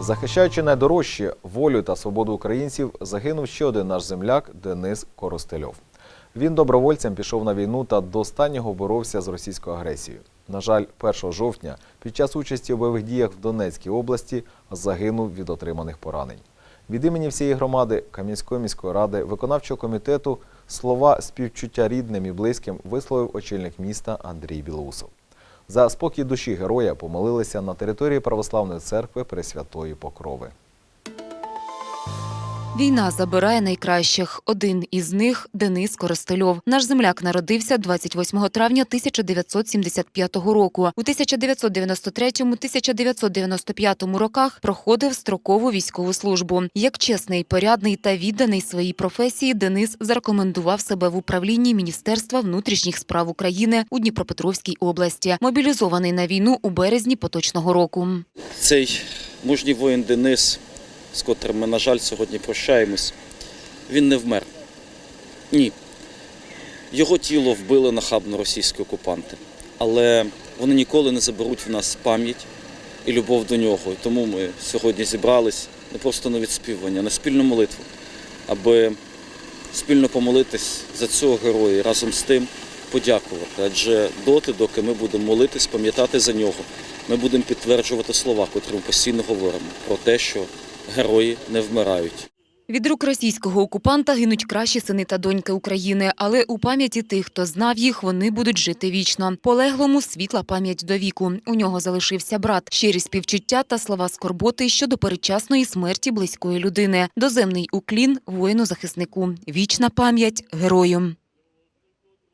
Захищаючи найдорожче волю та свободу українців, загинув ще один наш земляк Денис Коростельов. Він добровольцем пішов на війну та до останнього боровся з російською агресією. На жаль, 1 жовтня під час участі у бойових діях в Донецькій області загинув від отриманих поранень. Від імені всієї громади Кам'янської міської ради, виконавчого комітету слова співчуття рідним і близьким висловив очільник міста Андрій Білоусов. За спокій душі героя помолилися на території Православної церкви Пресвятої Покрови. Війна забирає найкращих. Один із них Денис Коростельов. Наш земляк народився 28 травня 1975 року. У 1993-1995 роках проходив строкову військову службу. Як чесний, порядний та відданий своїй професії, Денис зарекомендував себе в управлінні Міністерства внутрішніх справ України у Дніпропетровській області. Мобілізований на війну у березні поточного року. Цей мужній воїн Денис, з котрим ми, на жаль, сьогодні прощаємось, він не вмер. Ні. Його тіло вбили нахабно російські окупанти. Але вони ніколи не заберуть в нас пам'ять і любов до нього. І тому ми сьогодні зібрались не просто на відспівування, а на спільну молитву, аби спільно помолитись за цього героя разом з тим подякувати. Адже доти, доки ми будемо молитись, пам'ятати за нього, ми будемо підтверджувати слова, котрі ми постійно говоримо про те, що герої не вмирають. Від рук російського окупанта гинуть кращі сини та доньки України, але у пам'яті тих, хто знав їх, вони будуть жити вічно. Полеглому світла пам'ять до віку. У нього залишився брат, щирі співчуття та слова скорботи щодо передчасної смерті близької людини. Доземний уклін воїну захиснику. Вічна пам'ять герою.